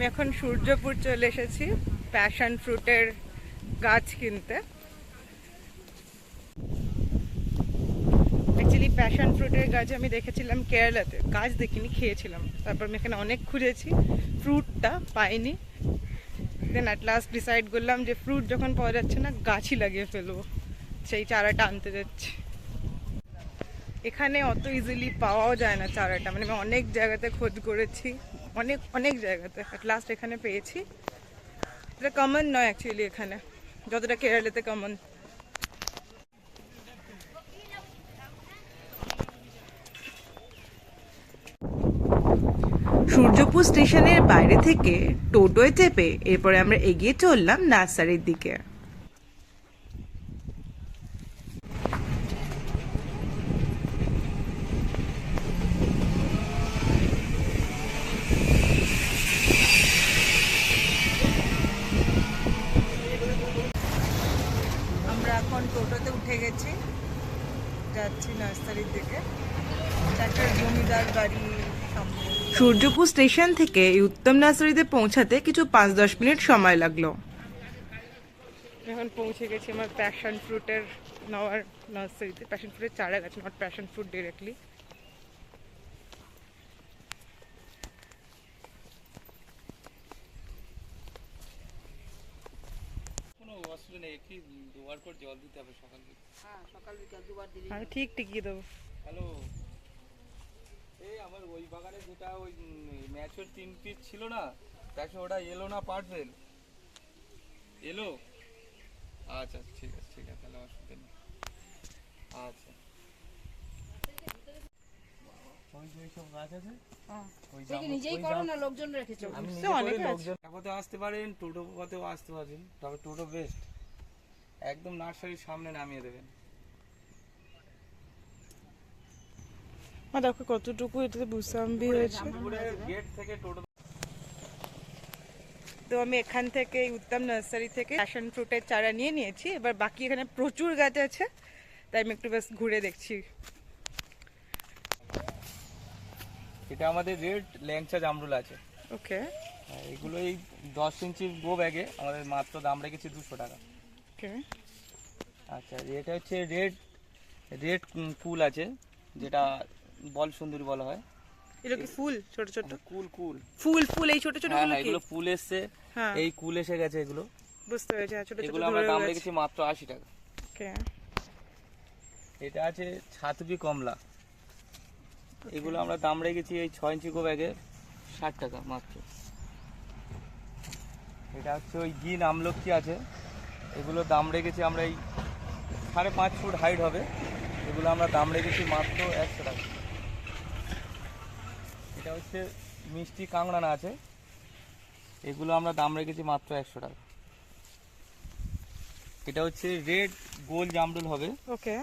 আমি এখন সূর্যপুর চলে এসেছি প্যাশন ফ্রুটের গাছ কিনতে। অ্যাকচুয়ালি প্যাশন ফ্রুটের গাছ আমি দেখেছিলাম কেরালাতে। গাছ দেখিনি, খেয়েছিলাম। তারপর আমি এখানে অনেক খুঁজেছি। ফ্রুটটা পাইনি। দেন অ্যাট লাস্ট ডিসাইড করলাম যে ফ্রুট যখন পাওয়া যাচ্ছে না, গাছই লাগিয়ে ফেলব। সেই চারাটা আনতে যাচ্ছি। এখানে অত ইজিলি পাওয়াও যায় না চারাটা। মানে আমি অনেক জায়গাতে খোঁজ করেছি। অনেক অনেক জায়গাতে। লাস্ট এখানে পেয়েছি। এটা কমন নয় অ্যাকচুয়ালি এখানে। যতটা কেরালাতে কমন সূর্যপুর স্টেশনের বাইরে থেকে টোটোয় চেপে এরপরে আমরা এগিয়ে চললাম নার্সারির দিকে আমরা এখন টোটোতে উঠে গেছি যাচ্ছি নার্সারির দিকে এটা একটা জমিদার বাড়ি সামনে সূর্যপুর স্টেশন থেকে এই উত্তম নার্সারিতে পৌঁছাতে কিছু পাঁচ দশ মিনিট সময় লাগল। এখন পৌঁছে গেছি আমার প্যাশন ফ্রুটের নেওয়ার নার্সারিতে। প্যাশন ফ্রুটের চারা গাছ নট প্যাশন ফ্রুট ডিরেক্টলি ঠিক টিকিয়ে দেবো। হ্যালো এই আমার ওই বাগানে যেটা ওই ম্যাচের তিন পিস ছিল না দেখো ওটা এলো না পার্সেল এলো? আচ্ছা ঠিক আছে ঠিক আছে তাহলে অসুবিধা নেই। আচ্ছা। ওই যে সব গাছ আছে? ওই সে কি জাম- নিজেই ওই করো জাম- না লোকজন রেখেছো। আমি সে নিজে করে অনেকে আছে। লোকজন পথে আসতে পারেন টোটো পথেও আসতে পারেন তবে টোটো বেস্ট একদম নার্সারির সামনে নামিয়ে দেবেন। মা দেখো কতটুকু এটাতে বুসাম্বি হয়েছে তো আমি এখান থেকে উত্তম নার্সারি থেকে প্যাশন ফ্রুটের চারা নিয়ে নিয়েছি। এবার বাকি এখানে প্রচুর গাছ আছে তাই আমি একটু বেশ ঘুরে দেখছি। এটা আমাদের রেড ল্যাংচা জামরুল আছে। ওকে। হ্যাঁ, এগুলো এই দশ ইঞ্চি গো ব্যাগে আমাদের মাত্র দাম রেখেছি দুশো টাকা। ওকে। আচ্ছা এটা হচ্ছে রেড রেড কুল আছে যেটা বল সুন্দরী বলা হয়। এগুলো কি ফুল? ছোট ছোট? কুল কুল। ফুল ফুল এই ছোট ছোট হ্যাঁ গুলো হ্যাঁ, কি? এগুলো ফুল এসছে। হ্যাঁ। এই কুল এসে গেছে এগুলো। বুঝতে পেরেছি হ্যাঁ, ছোট ছোট এগুলো আমরা দাম রেখেছি মাত্র আশি টাকা। ওকে। এটা আছে ছাতুকি কমলা। এগুলো আমরা দাম রেখেছি এই ছয় ইঞ্চি গো ব্যাগে ষাট টাকা মাত্র। এটা হচ্ছে ওই গিন আমলকি আছে। এগুলো দাম রেখেছি আমরা এই সাড়ে পাঁচ ফুট হাইট হবে। এগুলো আমরা দাম রেখেছি মাত্র একশো টাকা। এটা হচ্ছে মিষ্টি কাংড়ানা আছে। এগুলো আমরা দাম রেখেছি মাত্র একশো টাকা। এটা হচ্ছে রেড গোল জামরুল হবে। ওকে।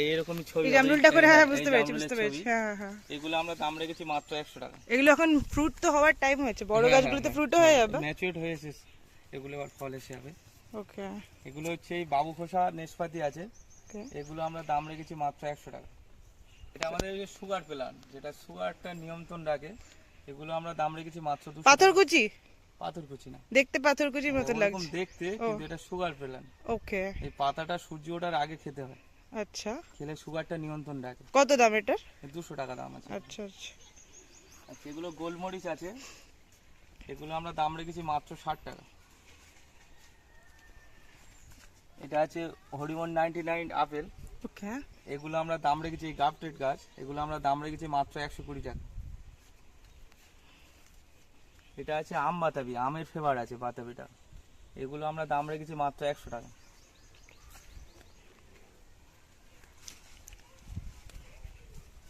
এই এরকমই ছবি জামরুলটা করে হ্যাঁ বুঝতে পেরেছি বুঝতে পেরেছি। হ্যাঁ হ্যাঁ, এগুলো আমরা দাম রেখেছি মাত্র একশো টাকা। এগুলো এখন ফ্রুট তো হওয়ার টাইম হয়েছে। বড় হ্যাঁ, গাছগুলোতে হ্যাঁ, ফ্রুটও হয়ে যাবে। ম্যাচিউরড হয়ে এসেছে এগুলো এবার ফল এসে যাবে। ওকে। এগুলো হচ্ছে এই বাবু খোসা নেশপাতি আছে। ওকে। এগুলো আমরা দাম রেখেছি মাত্র একশো টাকা। এটা আমাদের যে সুগার প্ল্যান যেটা সুগারটা নিয়ন্ত্রণ রাখে এগুলো আমরা দাম রেখেছি মাত্র পাথরকুচি পাথরকুচি না। দেখতে পাথরকুচির মতো লাগছে। দেখতে কিন্তু এটা সুগার প্ল্যান ওকে। এই পাতাটা সূর্য ওঠার আগে খেতে হয়। আচ্ছা। খেলে সুগারটা নিয়ন্ত্রণ রাখে। কত দাম এটার? দুশো টাকা দাম আছে। আচ্ছা আচ্ছা। আর যেগুলো গোলমরিচ আছে। এগুলো আমরা দাম রেখেছি মাত্র ষাট টাকা। এটা আছে হরিমন নাইনটি নাইন ওকে এগুলো আমরা দাম রেখেছি গাফটেড গাছ, এগুলো আমরা দাম রেখেছি মাত্র একশো কুড়ি টাকা। এটা আছে আম বাতাবি, আমের ফেভার আছে বাতাবিটা। এগুলো আমরা দাম রেখেছি মাত্র একশো টাকা।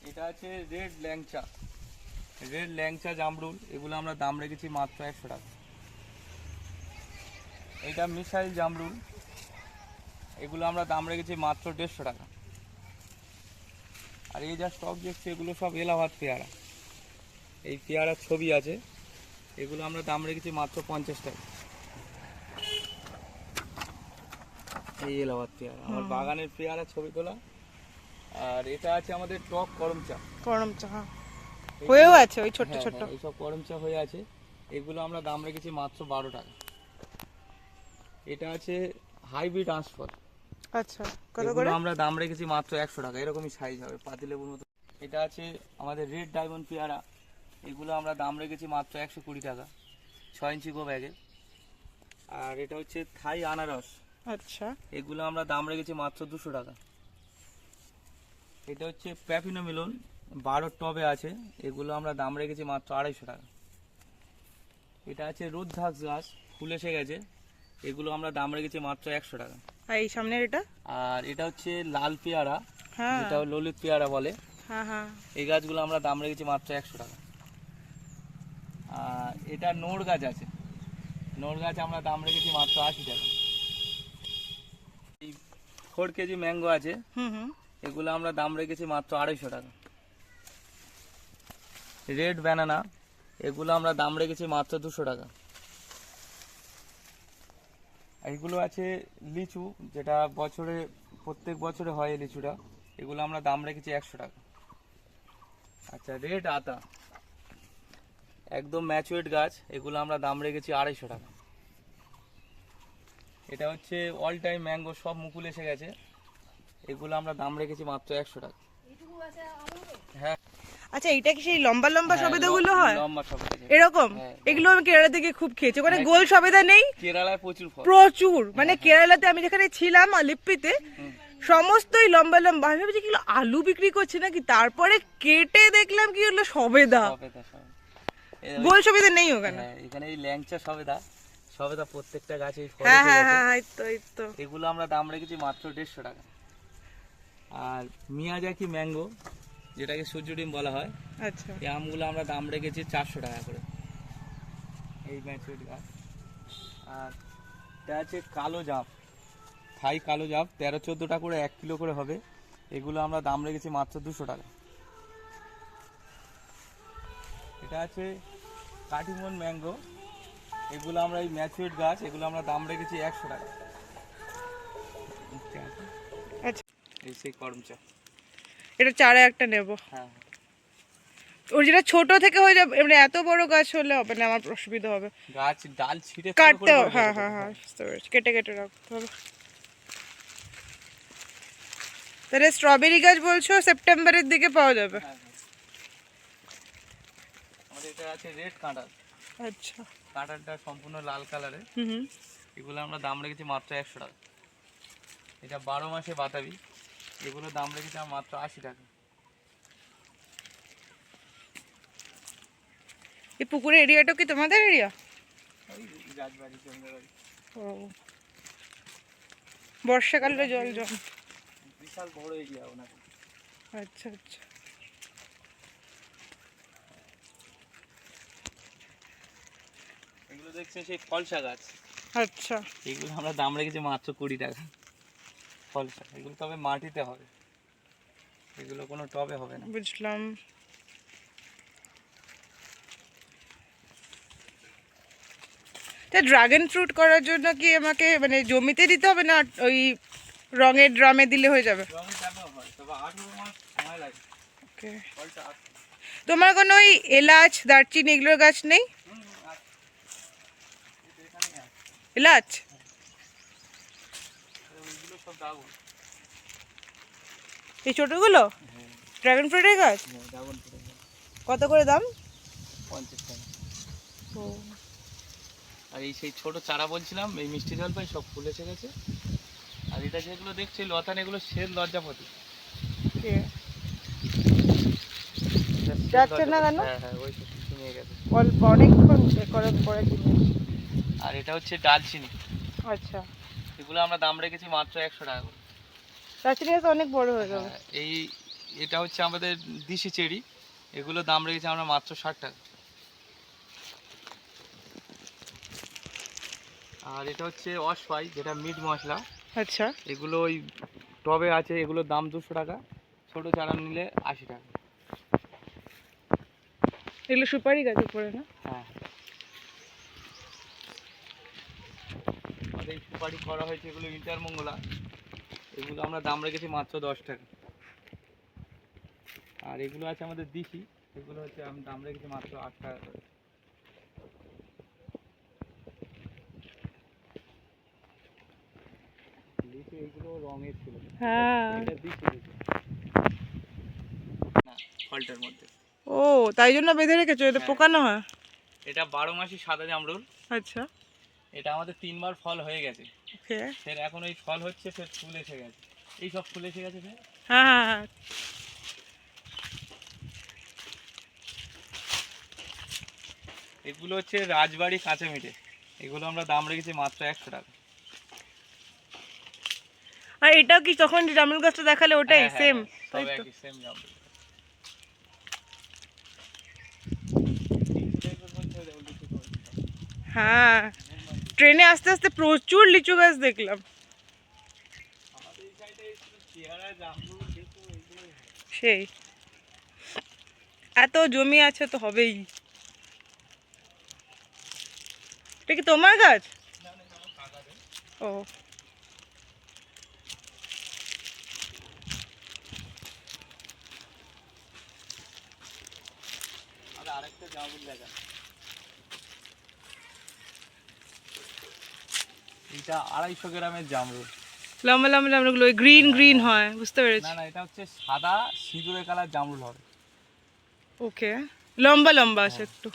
এটা আছে রেড ল্যাংচা। রেড ল্যাংচা জামরুল, এগুলো আমরা দাম রেখেছি মাত্র একশো টাকা। এটা মিসাইল জামরুল এগুলো আমরা দাম রেখেছি মাত্র দেড়শো টাকা। আর এই যা স্টক দেখছি এগুলো সব এলাহাবাদ পেয়ারা। এই পেয়ারার ছবি আছে এগুলো আমরা দাম রেখেছি মাত্র পঞ্চাশ টাকা। এই এলাহাবাদ পেয়ারা আমার বাগানের পেয়ারা ছবি তোলা। আর এটা আছে আমাদের টক করম চা। গরম চা হ্যাঁ। হয়েও আছে ওই ছোট্ট হ্যাঁ, ছোট্ট। হ্যাঁ, এইসব করম চা হয়ে আছে। এগুলো আমরা দাম রেখেছি মাত্র বারো টাকা। এটা আছে হাইব্রিড ট্রান্সফার আচ্ছা কত করে? আমরা দাম রেখেছি মাত্র একশো টাকা এরকমই সাইজ হবে পাতিলেবুর মতো। এটা আছে আমাদের রেড ডায়মন্ড পেয়ারা এগুলো আমরা দাম রেখেছি মাত্র একশো কুড়ি টাকা ছয় ইঞ্চি গো ব্যাগে। আর এটা হচ্ছে থাই আনারস আচ্ছা। এগুলো আমরা দাম রেখেছি মাত্র দুশো টাকা। এটা হচ্ছে প্যাপিনো মিলন বারো টবে আছে এগুলো আমরা দাম রেখেছি মাত্র আড়াইশো টাকা। এটা আছে রুদ্রাক্ষ গাছ ফুল এসে গেছে। এগুলো আমরা দাম রেখেছি মাত্র একশো টাকা। আর এই সামনের এটা? আর এটা হচ্ছে লাল পেয়ারা হ্যাঁ। যেটা ললিত পেয়ারা বলে। হ্যাঁ হ্যাঁ। এই গাছগুলো আমরা দাম রেখেছি মাত্র একশো টাকা। আর এটা নোর গাছ আছে। নোর গাছ আমরা দাম রেখেছি মাত্র আশি টাকা। এই ফোর কেজি ম্যাঙ্গো আছে। হুম হুম। এগুলো আমরা দাম রেখেছি মাত্র আড়াইশো টাকা। রেড ব্যানানা এগুলো আমরা দাম রেখেছি মাত্র দুশো টাকা। এগুলো আছে লিচু যেটা বছরে প্রত্যেক বছরে হয় এই লিচুটা। এগুলো আমরা দাম রেখেছি একশো টাকা। আচ্ছা রেড আতা। একদম ম্যাচুয়েড গাছ এগুলো আমরা দাম রেখেছি আড়াইশো টাকা। এটা হচ্ছে অল টাইম ম্যাঙ্গো সব মুকুল এসে গেছে। এগুলো আমরা দাম রেখেছি মাত্র একশো টাকা। হ্যাঁ। আচ্ছা এটা কি সেই লম্বা লম্বা হ্যাঁ, সবেদাগুলো ল- হয়? লম্বা সবেদা এরকম? হ্যাঁ। এগুলো আমি কেরালা থেকে খুব খেয়েছি। ওখানে হ্যাঁ। গোল সবেদা নেই কেরালায় প্রচুর প্রচুর। মানে কেরালাতে আমি যেখানে ছিলাম আলিপ্পিতে সমস্তই লম্বা লম্বা। আমি ভেবেছি কিগুলো আলু বিক্রি করছে নাকি? তারপরে কেটে দেখলাম কি হলো সবেদা। সবেদা সবেদা। গোল সবেদা নেই ওখানে। হ্যাঁ, এখানে এই ল্যাংচা সবেদা সবেদা প্রত্যেকটা গাছে ফল হ্যাঁ হ্যাঁ হ্যাঁ এই তো তো। এগুলো আমরা দাম রেখেছি মাত্র দেড়শো টাকা। আর মিয়াজাকি ম্যাঙ্গো যেটাকে সূর্য ডিম বলা হয় আচ্ছা। এই আমগুলো আমরা দাম রেখেছি চারশো টাকা করে। এই ম্যাচুরিট গাছ আর এটা আছে কালো জাপ থাই কালো জাপ তেরো চোদ্দোটা করে এক কিলো করে হবে। এগুলো আমরা দাম রেখেছি মাত্র দুশো টাকা। এটা আছে কাটিমন ম্যাঙ্গো। এগুলো আমরা এই ম্যাচুরিট গাছ এগুলো আমরা দাম রেখেছি একশো টাকা। আচ্ছা। এই সেই করমচা এটা চারা একটা নেব। হ্যাঁ। ওর যেটা ছোট থেকে হয়ে যাবে মানে এত বড় গাছ হলে হবে না আমার অসুবিধা হবে। গাছ ডাল ছিঁড়ে কাটতে হবে হ্যাঁ হ্যাঁ হ্যাঁ কেটে কেটে রাখতে হবে। তাহলে স্ট্রবেরি গাছ বলছো সেপ্টেম্বরের দিকে পাওয়া যাবে? হ্যাঁ, হ্যাঁ। আমাদের এটা আছে রেড কাঁটাল আচ্ছা। কাঁটালটা সম্পূর্ণ লাল কালারের। হুম হুম। এগুলো আমরা দাম রেখেছি মাত্র একশো টাকা। এটা বারো মাসে বাতাবি। এগুলো দাম রেখেছি আমরা মাত্র আশি টাকা। এই পুকুরের এরিয়াটা কি তোমাদের এরিয়া? ও। বর্ষাকালে জল জম বিশাল বড় এরিয়া ওনাকে আচ্ছা আচ্ছা। এগুলো দেখছে সেই ফলসা গাছ। আচ্ছা। এগুলো আমরা দাম রেখেছি মাত্র কুড়ি টাকা। ফলসা এগুলো তবে মাটিতে হবে। এগুলো কোনো টবে হবে না। বুঝলাম। তা ড্রাগন ফ্রুট করার জন্য কি আমাকে মানে জমিতে দিতে হবে না ওই রঙের ড্রামে দিলে হয়ে যাবে? তোমার কোনো ওই এলাচ দারচিনি এগুলোর গাছ নেই। এলাচ? এই ছোটোগুলো? হ্যাঁ। ড্রাগন ফ্রুটের গাছ? হ্যাঁ কত করে দাম? পঞ্চাশ টাকা। ও। আর এই সেই ছোট চারা বলছিলাম এই মিষ্টি জলপাই সব ফুল এসে গেছে আর এটা যেগুলো দেখছি লতান এগুলো শ্বেত লজ্জাপতি যাচ্ছে না কেন? হ্যাঁ হ্যাঁ ওই নিয়ে গেছে। অল্প অনেকক্ষণ করার পরে আর এটা হচ্ছে ডালচিনি। আচ্ছা। এগুলো আমরা দাম রেখেছি মাত্র একশো টাকা করে। দারচিনি গাছ অনেক বড় হয়ে যাবে। হ্যাঁ, এই এটা হচ্ছে আমাদের দিশি চেরি। এগুলো দাম রেখেছি আমরা মাত্র ষাট টাকা। আর এটা হচ্ছে অসফাই যেটা মিট মশলা। আচ্ছা। এগুলো ওই টবে আছে এগুলোর দাম দুশো টাকা। ছোট চারা নিলে আশি টাকা। এগুলো সুপারি গাছ উপরে না? হ্যাঁ। বাড়ি করা হয়েছে এগুলো ইন্টার মঙ্গলা এগুলো আমরা দাম রেখেছি মাত্র দশ টাকা। আর এগুলো আছে আমাদের দিশি এগুলো হচ্ছে আমি দাম রেখেছি মাত্র আট টাকা করে। রঙের ছিল। হ্যাঁ। ফলটার মধ্যে। ও তাই জন্য বেঁধে রেখেছো? এটা হ্যাঁ। পোকা না এটা বারো মাসি সাদা জামরুল। আচ্ছা। এটা আমাদের তিনবার ফল হয়ে গেছে। ফের এখন এই ফল হচ্ছে ফের ফুল এসে গেছে। এই সব ফুল এসে গেছে ফের? হ্যাঁ হ্যাঁ হ্যাঁ। এগুলো হচ্ছে রাজবাড়ি কাঁচা মিঠে এগুলো আমরা দাম রেখেছি মাত্র একশো টাকা। আর এটাও কি তখন জামরুল গাছটা দেখালে ওটাই সেম হ্যাঁ, সেম জামরুল হ্যাঁ। ট্রেনে আস্তে আস্তে প্রচুর লিচু গাছ দেখলাম। সেই। এত জমি আছে তো হবেই। এটা কি তোমার গাছ? ও। আরেকটা জামরুল দেখা। এটা আড়াইশো গ্রামের জামরুল। লম্বা লম্বা লম্বাগুলো গ্রিন গ্রিন হয় বুঝতে পেরেছি। না না এটা হচ্ছে সাদা সিঁদুরে কালার জামরুল হবে। ওকে লম্বা লম্বা আছে একটু।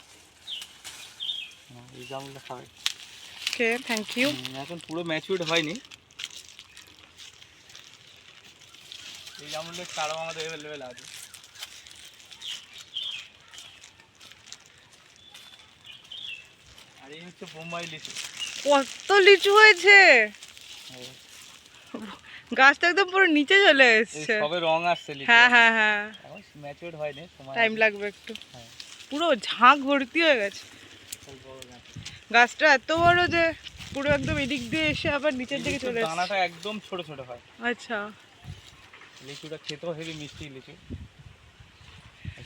হ্যাঁ, এই জামরুলটা খাবে। ওকে থ্যাংক ইউ এখন পুরো ম্যাচিউরড হয়নি। এই জামরুলের চারাও আমাদের অ্যাভেলেবেল আছে। আর এই হচ্ছে বোম্বাই লিচু। কত লিচু হয়েছে? গাছটা একদম পুরো নিচে চলে এসছে। সবে রং আসছে লিচু। হ্যাঁ হ্যাঁ হ্যাঁ। এখন ম্যাচিউরড হয়নি সময় টাইম লাগবে। একটু। হ্যাঁ। পুরো ঝাঁক ভর্তি হয়ে গেছে। গাছটা এত বড় যে পুরো একদম এদিক দিয়ে এসে আবার নিচের দিকে চলে এসছে। দানাটা একদম ছোট ছোট হয়। আচ্ছা। লিচুটা খেতেও হেভি মিষ্টি লিচু।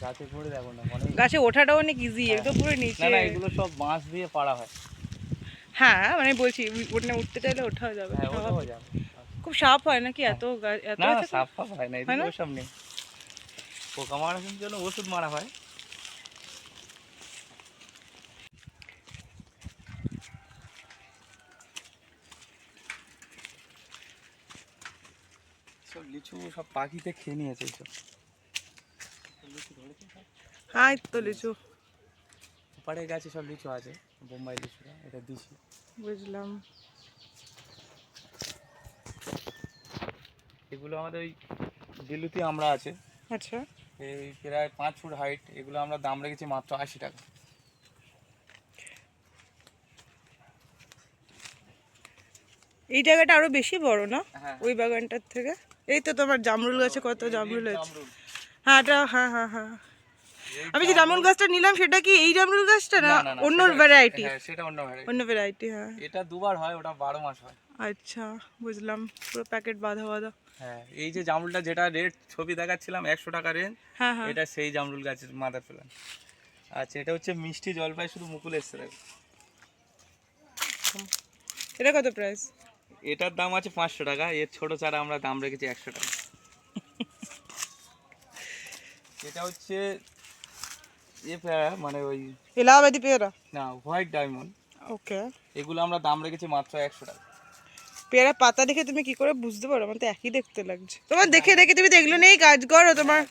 গাছে পড়ে দেখো না গাছে ওঠাটাও অনেক ইজি একদম পুরো না নিচে না এগুলো সব বাঁশ দিয়ে পাড়া হয়। হ্যাঁ মানে বলছি ওটা উঠতে চাইলে ওঠাও যাবে হ্যাঁ যাবে। খুব সাপ হয় নাকি এত এত না না সাপ ফাপ হয় না এদিকে ওসব নেই পোকা মারার জন্য ওষুধ মারা হয়। সব লিচু সব পাখিতে খেয়ে নিয়েছে এইসব? হ্যাঁ তো লিচু। ওপারে গাছে সব লিচু আছে। বোম্বাই লিচুটা এটা দিছি। বুঝলাম। এগুলো আমাদের ওই বিলুতি আমরা আছে। আচ্ছা। এই প্রায় পাঁচ ফুট হাইট এগুলো আমরা দাম রেখেছি মাত্র আশি টাকা। এই জায়গাটা আরও বেশি বড় না? হ্যাঁ। ওই বাগানটার থেকে? এই তো তোমার জামরুল গাছে কত জামরুল আছে। হ্যাঁ এটা হ্যাঁ হ্যাঁ হ্যাঁ। আমি যে জামরুল গাছটা নিলাম? সেটা কি এই জামরুল গাছটা না? অন্য ভ্যারাইটি হ্যাঁ সেটা অন্য ভ্যারাইটি অন্য ভ্যারাইটি হ্যাঁ। এটা দুবার হয় ওটা বারো মাস হয়। আচ্ছা বুঝলাম। পুরো প্যাকেট বাঁধা বাঁধা হ্যাঁ এই যে জামরুলটা যেটা রেট ছবি দেখাচ্ছিলাম একশো টাকা রেঞ্জ হ্যাঁ হ্যাঁ। এটা সেই জামরুল গাছের মাদার প্ল্যান আচ্ছা এটা হচ্ছে মিষ্টি জলপাই শুধু মুকুল এসছে। এটা কত প্রাইস এটার দাম আছে পাঁচশো টাকা এর ছোট চারা আমরা দাম রেখেছি একশো টাকা। এটা হচ্ছে এ পেয়ারা মানে ওই এলাহাবাদি পেয়ারা? না হোয়াইট ডায়মন্ড। ওকে। এগুলো আমরা দাম রেখেছি মাত্র একশো টাকা। পেয়ারা পাতা দেখে তুমি কি করে বুঝতে পারো? আমার তো একই দেখতে লাগছে। তোমার দেখে দেখে তুমি তো এগুলো নিয়েই কাজ করো তোমার।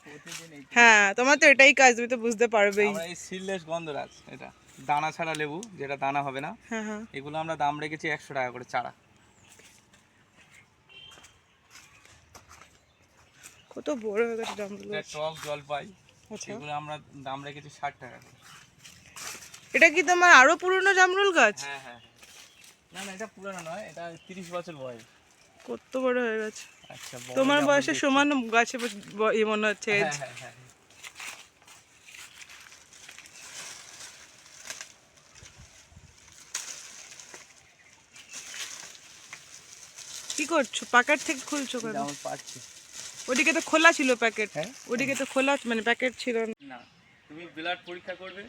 হ্যাঁ তোমার তো এটাই কাজ তুমি তো বুঝতে পারবেই। এই সিললেস গন্ধরাজ এটা দানা ছাড়া লেবু যেটা দানা হবে না হ্যাঁ হ্যাঁ। এগুলো আমরা দাম রেখেছি একশো টাকা করে চারা। কত বড় হয়ে গেছে গাছ টক জলপাই। আচ্ছা। আমরা দাম রেখেছি ষাট টাকা করে। এটা কি তোমার আরও পুরনো জামরুল গাছ? হ্যাঁ হ্যাঁ না না এটা পুরানো নয় এটা তিরিশ বছর বয়স। কত বড় হয়ে গেছে। আচ্ছা তোমার বয়সের সমান গাছে মনে হচ্ছে হ্যাঁ age। হ্যাঁ হ্যাঁ কি করছ? পাকার থেকে খুলছো কেন? পাচ্ছি ওদিকে তো খোলা ছিল প্যাকেট হ্যাঁ? ওদিকে তো খোলা মানে প্যাকেট ছিল। না তুমি ব্লাড পরীক্ষা করবে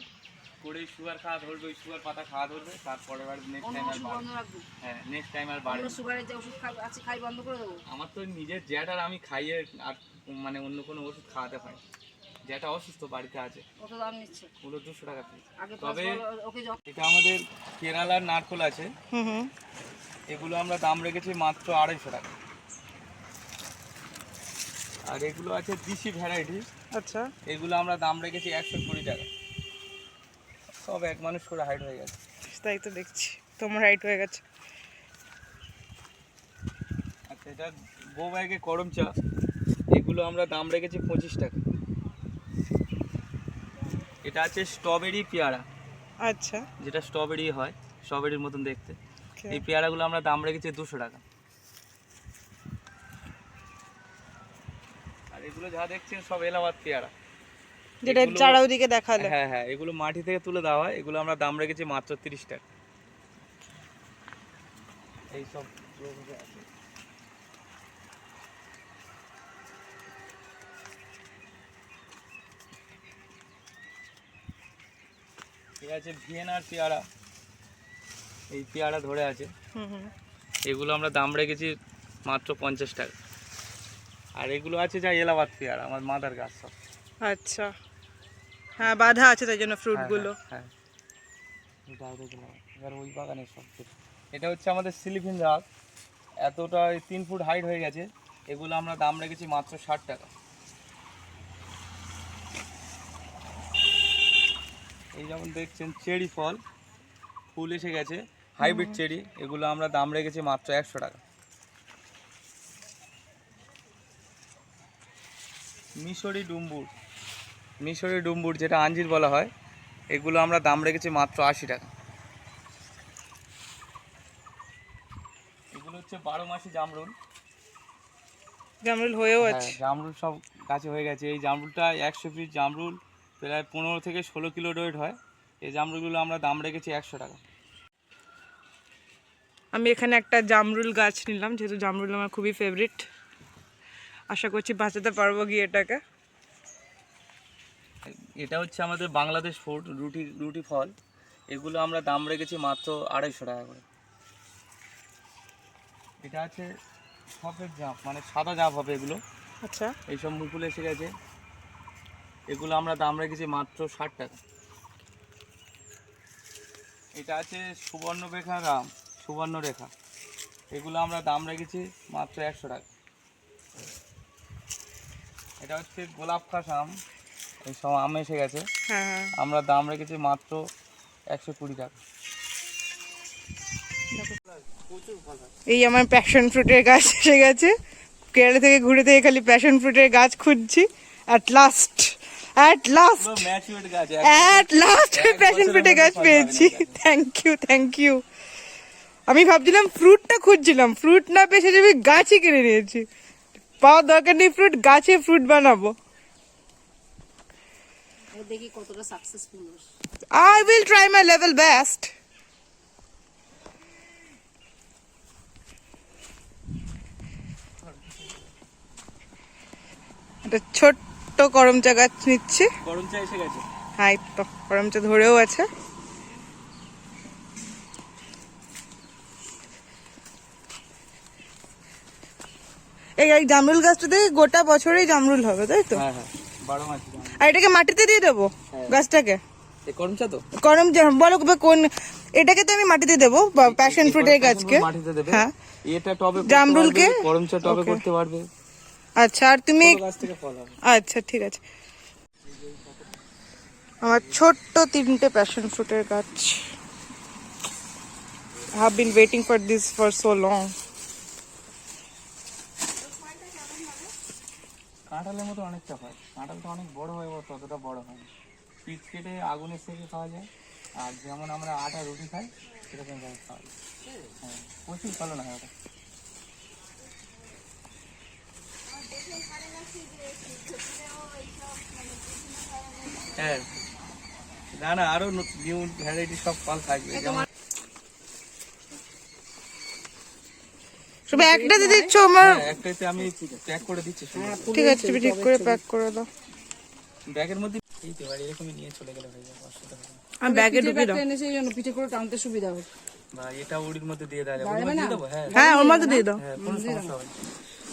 করে সুগার খাওয়া ধরবে ওই সুগার পাতা খাওয়া ধরবে তারপরে এবার নেক্সট টাইম আর বন্ধ রাখব। হ্যাঁ নেক্সট টাইম আর বাড়বে অন্য সুগারের যে ওষুধ খাই আছে খাই বন্ধ করে দেবো। আমার তো নিজের জ্যাঠার আমি খাইয়ে আর মানে অন্য কোনো ওষুধ খাওয়াতে হয় যেটা অসুস্থ বাড়িতে আছে। কত দাম নিচ্ছে। ওগুলো দুশো টাকা পিস তবে এটা আমাদের কেরালার নারকোল আছে হুম হুম। এগুলো আমরা দাম রেখেছি মাত্র আড়াইশো টাকা। আর এগুলো আছে দিশি ভ্যারাইটি আচ্ছা। এগুলো আমরা দাম রেখেছি একশো কুড়ি টাকা। সব এক মানুষ করে হাইট হয়ে গেছে। তাই তো দেখছি তোমার হাইট হয়ে গেছে। আচ্ছা এটা গো ব্যাগে করম চা। এগুলো আমরা দাম রেখেছি পঁচিশ টাকা। এটা আছে স্ট্রবেরি পেয়ারা। আচ্ছা। যেটা স্ট্রবেরি হয় স্ট্রবেরির মতন দেখতে। এই পেয়ারাগুলো আমরা দাম রেখেছি দুশো টাকা আর এগুলো যা দেখছেন সব এলাহাবাদ পেয়ারা। যেটা চারা ওদিকে দেখালে। হ্যাঁ হ্যাঁ এগুলো মাটি থেকে তুলে দেওয়া হয়। এগুলো আমরা দাম রেখেছি মাত্র তিরিশ টাকা এইসব আছে। ভিয়েনার পেয়ারা। এই পেয়ারা ধরে আছে। হুম হুম। এগুলো আমরা দাম রেখেছি মাত্র পঞ্চাশ টাকা। আর এগুলো আছে যা এলাহাবাদ পেয়ারা আমার মাদার গাছ সব। আচ্ছা। হ্যাঁ বাধা আছে তাই জন্য ফ্রুটগুলো। হ্যাঁ। হ্যাঁ। গুলো। এবার ওই বাগানের সব। এটা হচ্ছে আমাদের সিলিফিন রাগ। এতটা তিন ফুট হাইট হয়ে গেছে। এগুলো আমরা দাম রেখেছি মাত্র ষাট টাকা। এই যেমন দেখছেন চেরি ফল। ফুল এসে গেছে। Hybrid cherry. এগুলো আমরা দাম রেখেছি মাত্র একশো টাকা। মিশরি ডুম্বুর মিশরি ডুম্বুর যেটা আঞ্জির বলা হয় এগুলো আমরা দাম রেখেছি মাত্র আশি টাকা। এগুলো হচ্ছে বারো মাসি জামরুল। জামরুল হয়েও হ্যাঁ, আছে। জামরুল সব গাছে হয়ে গেছে। এই জামরুলটা একশো পিস জামরুল প্রায় পনেরো থেকে ষোলো কিলো ওয়েট হয়। এই জামরুলগুলো আমরা দাম রেখেছি একশো টাকা। আমি এখানে একটা জামরুল গাছ নিলাম যেহেতু জামরুল আমার খুবই ফেভারিট আশা করছি বাঁচাতে পারব গিয়ে এটাকে। এটা হচ্ছে আমাদের বাংলাদেশ ফুড রুটি রুটি ফল। এগুলো আমরা দাম রেখেছি মাত্র আড়াইশো টাকা করে। এটা আছে সফেদ জাপ মানে সাদা জাপ হবে এগুলো। আচ্ছা। এইসব মুকুল এসে গেছে। এগুলো আমরা দাম রেখেছি মাত্র ষাট টাকা। এটা আছে সুবর্ণ রেখা রাম সুবর্ণ রেখা এগুলো আমরা দাম রেখেছি মাত্র একশো টাকা। এটা হচ্ছে গোলাপ খাস আম এইসব আম এসে গেছে। হ্যাঁ হ্যাঁ। আমরা দাম রেখেছি মাত্র একশো কুড়ি টাকা। এই আমার প্যাশন ফ্রুটের গাছ এসে গেছে। কেরালা থেকে ঘুরে থেকে খালি প্যাশন ফ্রুটের গাছ খুঁজছি। At last at last at last passion ফ্রুটের গাছ পেয়েছি। থ্যাংক ইউ থ্যাংক ইউ আমি ভাবছিলাম ফ্রুটটা খুঁজছিলাম। ফ্রুট না পেয়ে সেটা আমি গাছই কিনে নিয়েছি। পাওয়ার দরকার নেই ফ্রুট গাছে ফ্রুট বানাবো। দেখি কতটা successful I will try my level best. একটা ছোট্ট করমচা গাছ নিচ্ছে। করমচা এসে গেছে? হ্যাঁ তো করমচা ধরেও আছে। এই এই জামরুল গাছটাতে গোটা বছরেই জামরুল হবে তাই তো? হ্যাঁ হ্যাঁ বারো মাস আর এটাকে মাটিতে দিয়ে দেবো হ্যাঁ। গাছটাকে? এই গরম চা তো? করম বলো কোন এটাকে তো আমি মাটিতে দেবো প্যাশন ফ্রুটের গাছকে। মাটিতে দেবে। হ্যাঁ। এটা টবে জামরুলকে? পারবে, চা টবে করতে পারবে। আচ্ছা আর তুমি আচ্ছা ঠিক আছে। আমার ছোট্ট তিনটে প্যাশন ফ্রুটের গাছ। Have been waiting for this for so long কাঁঠালের মতো অনেকটা হয়। কাঁঠালটা অনেক বড় হয় ততটা বড় হয় না। পিচ কেটে আগুনের সেকে খাওয়া যায়। আর যেমন আমরা আটা, রুটি খাই, সেরকম ভাবে খাওয়া যায়। হ্যাঁ প্রচুর ভালো না ওটা। হ্যাঁ না না, আরও নিউ ভ্যারাইটি সব ফল থাকবে, যেমন শুধু একটাতে দিচ্ছ আমার? হ্যাঁ, একটাতে আমি প্যাক করে দিচ্ছি ঠিক আছে তুমি ঠিক করে প্যাক করে দাও। ব্যাগের মধ্যে এই তো এরকমই নিয়ে চলে গেলে হয়ে যাবে অসুবিধা হবে আমি ব্যাগে ঢুকিয়ে দাও। এনেছে পিঠে করে টানতে সুবিধা হবে। বা এটা উড়ির মধ্যে দিয়ে যাবে ওর মধ্যে দেবো হ্যাঁ। হ্যাঁ ওর মধ্যে দিয়ে দাও। হ্যাঁ কোনো সমস্যা হবে।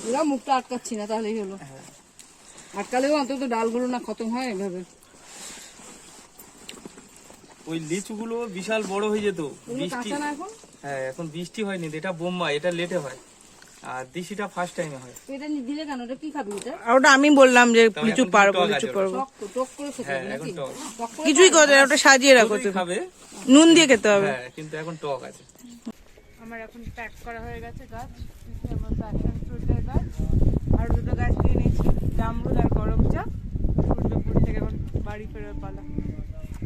ওরা মুখটা আটকাচ্ছি না তাহলেই হলো। আটকালেও অন্তত ডালগুলো না খতম হয় এভাবে। ওই লিচুগুলো বিশাল বড় হয়ে যেত। বৃষ্টি না এখন? হ্যাঁ এখন বৃষ্টি হয়নি এটা বোম্বা এটা লেটে হয়। আর দিশিটা ফার্স্ট টাইমে হয়। এটা দিলে কেন? ওটা কি খাবি এটা আর ওটা আমি বললাম যে লিচু পারব লিচু পারব। টক করে খেতে হ্যাঁ নাকি? করে কিছুই করতে ওটা সাজিয়ে রাখো তুমি। খাবে। নুন দিয়ে খেতে হবে। হ্যাঁ কিন্তু এখন টক আছে। আমার এখন প্যাক করা হয়ে গেছে গাছ। এটা আমার প্যাশন ফ্রুটের গাছ। আর দুটো গাছ নিয়েছি জামরুল আর করম চা। সূর্যপুর থেকে এখন বাড়ি ফেরার পালা।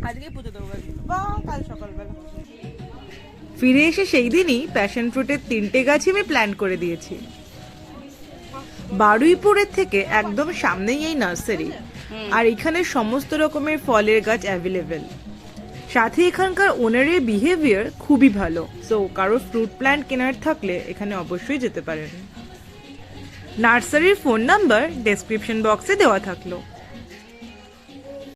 আজকেই পুজো দেবো বা কাল সকালবেলা। ফিরে এসে সেই দিনই প্যাশন ফ্রুটের তিনটে গাছই আমি প্ল্যান করে দিয়েছি। বারুইপুরের থেকে একদম সামনেই এই নার্সারি। আর এখানে সমস্ত রকমের ফলের গাছ অ্যাভেলেবেল সাথে এখানকার ওনারের বিহেভিয়ার খুবই ভালো। সো কারোর ফ্রুট প্ল্যান্ট কেনার থাকলে এখানে অবশ্যই যেতে পারেন। নার্সারির ফোন নাম্বার ডেসক্রিপশন বক্সে দেওয়া থাকল।